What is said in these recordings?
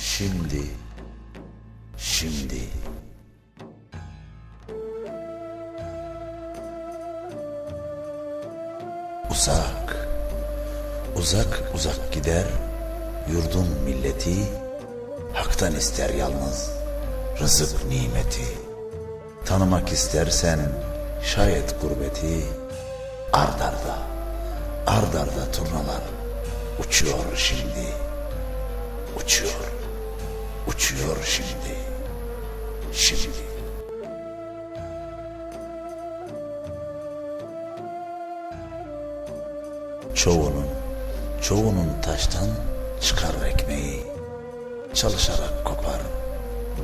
Şimdi, şimdi. Uzak, uzak uzak gider yurdun milleti, haktan ister yalnız rızık nimeti. Tanımak istersen şayet gurbeti, ardarda, ardarda turnalar uçuyor şimdi, uçuyor, uçuyor şimdi, şimdi. Çoğunun, çoğunun taştan çıkar ekmeği, çalışarak kopar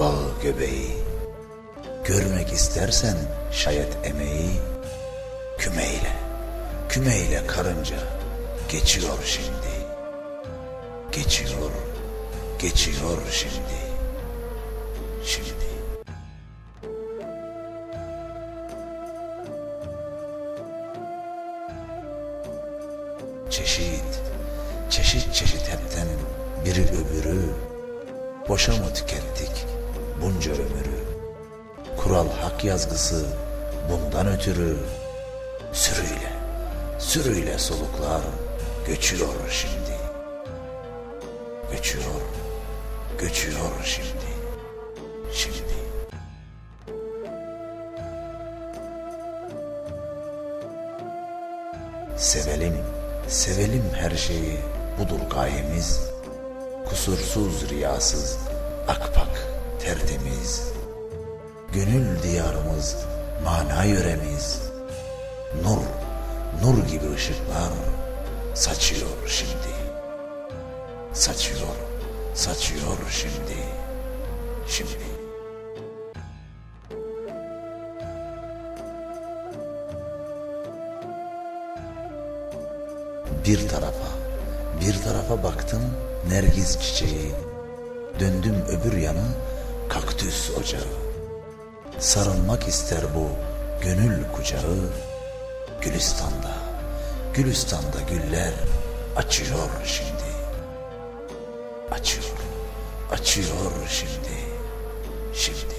bağı göbeği. Görmek istersen şayet emeği, kümeyle, kümeyle karınca geçiyor şimdi. Geçiyor, geçiyor şimdi. Şimdi. Çeşit, çeşit çeşit hepten biri öbürü, boşa mı tükettik bunca ömürü? Kural hak yazgısı bundan ötürü, sürüyle, sürüyle soluklar göçüyor şimdi. Göçüyor, göçüyor şimdi, şimdi. Sevelim, sevelim her şeyi, budur gayemiz. Kusursuz, riyasız, akpak, tertemiz. Gönül diyarımız, mana yöremiz. Nur, nur gibi ışıklar saçıyor şimdi. Saçıyor, saçıyor şimdi, şimdi. Bir tarafa, bir tarafa baktım nergiz çiçeği. Döndüm öbür yana kaktüs ocağı. Sarılmak ister bu gönül kucağı. Gülistan'da, Gülistan'da güller açıyor şimdi. Açıyor, açıyor şimdi, şimdi.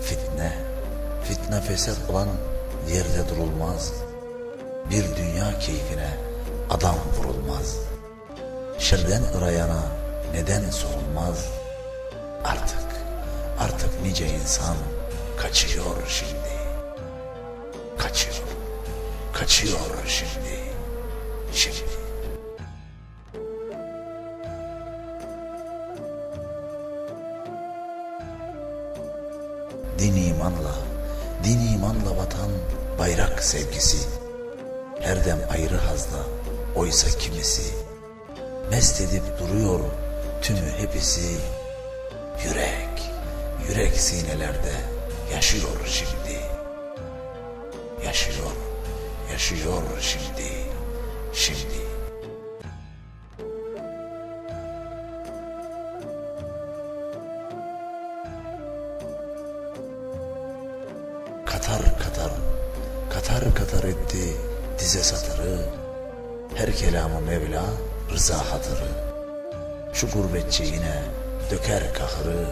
Fitne, fitne fesat olan yerde durulmaz. Bir dünya keyfine adam vurulmaz. Şerden ırayana neden sorulmaz. Artık, artık nice insan kaçıyor şimdi. Kaçıyor, kaçıyor şimdi, şimdi. Din imanla, din imanla vatan bayrak sevgisi. Her dem ayrı hazda, oysa kimisi. Mest edip duruyor tümü hepsi. Yürek, yürek sinelerde yaşıyor şimdi. Yaşıyor, yaşıyor şimdi, şimdi. Katar katar, katar katar etti dize satırı. Her kelamı Mevla rıza hatırı. Şu gurbetçi yine döker kahırı.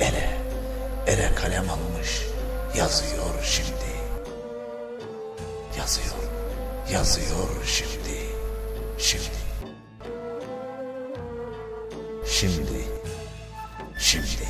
Ele, ele kalem almış yazıyor şimdi. Yazıyor, yazıyor şimdi, şimdi. Şimdi, şimdi.